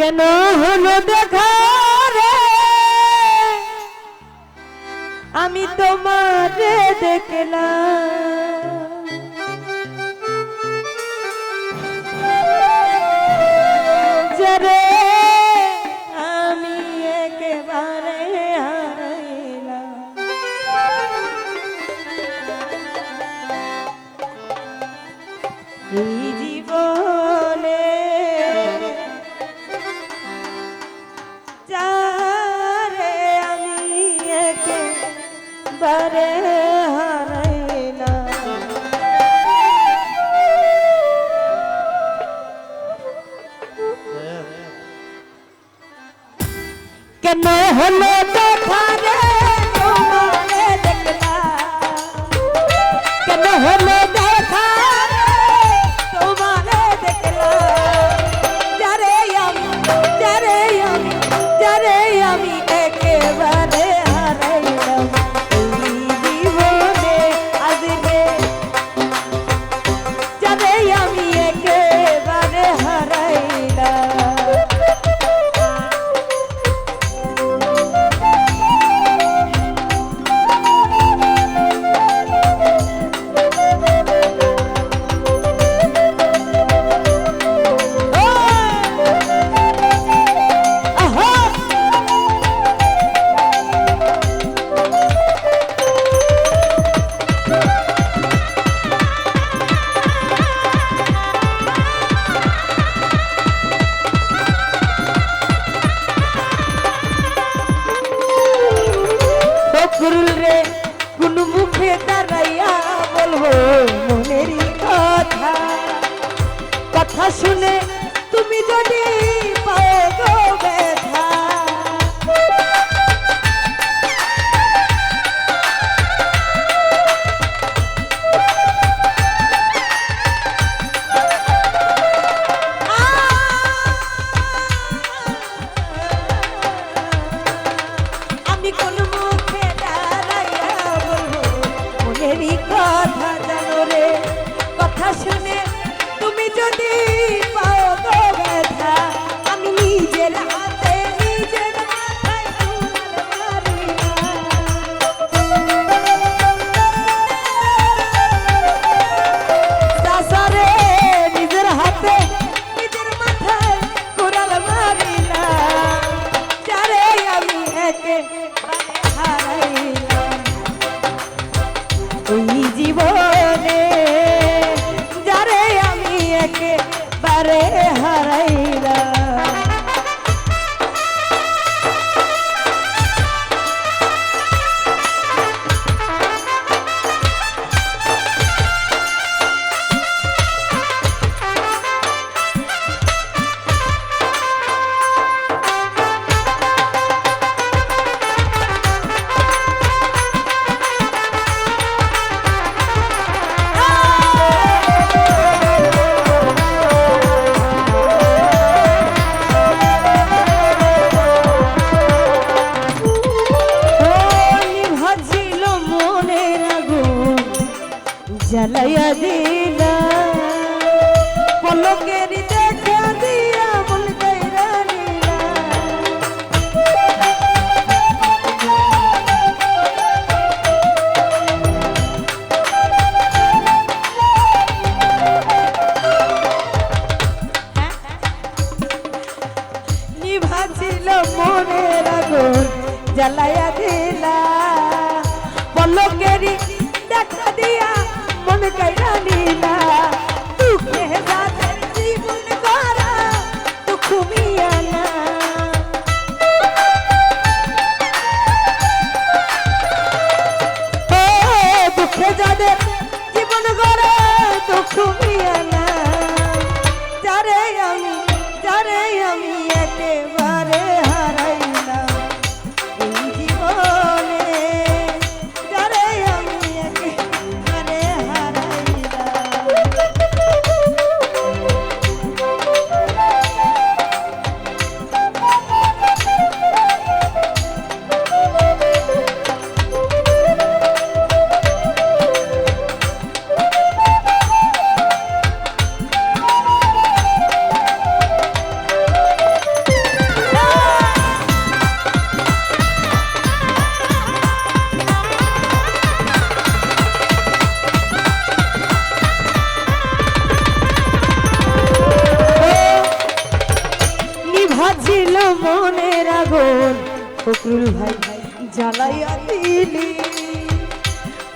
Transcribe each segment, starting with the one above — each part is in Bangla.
কেন হলো দেখা রে? আমি তোমার দেখলাম। যারে আমি একেবারে হারাই ফকরুল ভাই। জ্বালাইয়া দিলি,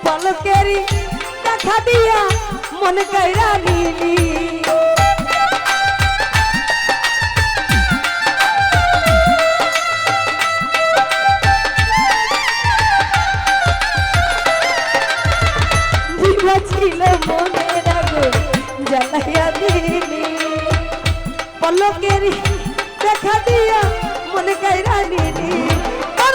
পলকেরি দেখা দিয়া মন কইরা নিলি। দেখা দিয়া মনে কাইরা নিলি।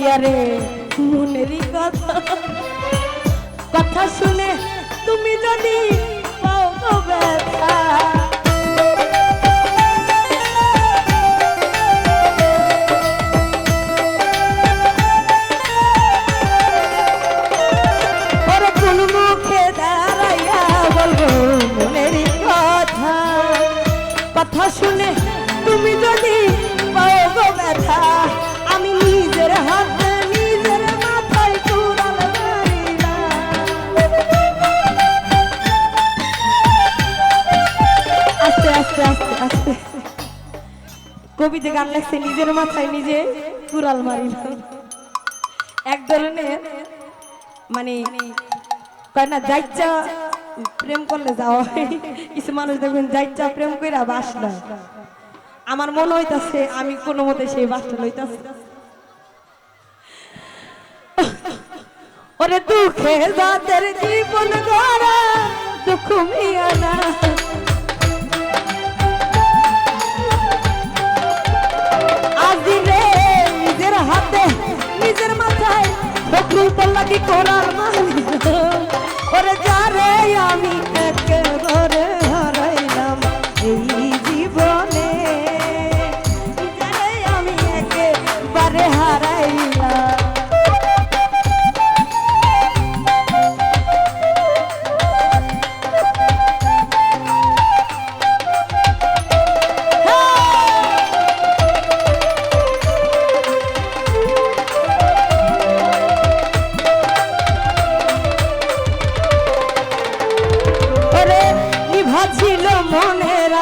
পাতিয়া মনেরই কথা। কথা শুনে তুমি যদি আস্তে আস্তে আস্তে। আস্তে কবি যে গান লেখছে নিজের মাথায় নিজে কুড়াল মারিলাম এক ধরনের মানে কয় না, যাইচ্ছা প্রেম করলে যাওয়া কিছু মানুষ দেখবেন যাইচ্ছা প্রেম কইরা বাস না। আমার মনে হইতাছে, আমি কোনো মতে সেই বাসটা লইতাছি। ওরে দুঃখে যাদের জীবন গড়া, দুঃখ মিয়ানা আজিরে মাথায় পল্লাকি করার মালিক ওরে যারে আমি একেবারে হারাইলাম এই জীবনে। যারে আমি একেবারে হারাইলাম।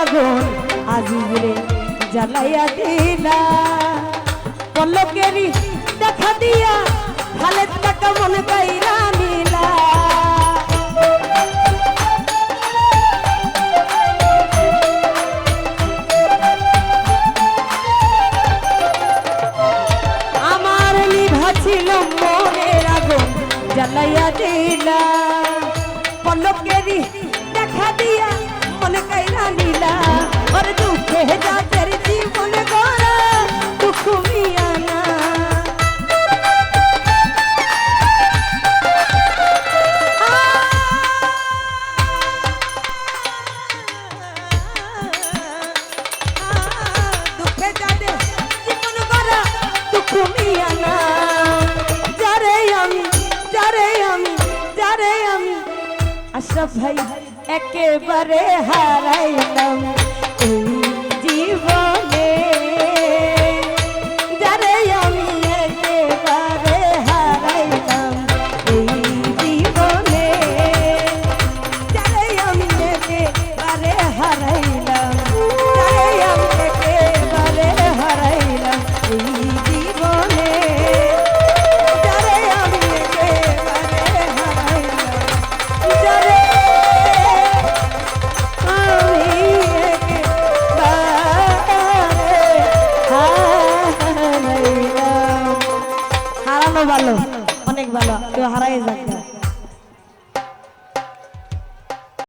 আগুন আজিরে জ্বালাইয়া দিলা। পলকেরি দেখা দিয়া ভালে টাকা মনে পাইরা নিলা। আমার নিভা ছিল মনের আগুন, জ্বালাইয়া দিলা। পলকেরি দেখা দিয়া মনে কাইরা নিলা ওর দুঃখে যাদের জীবন গড়া ভাই একেবারে হারাইলাম এই জীবনে।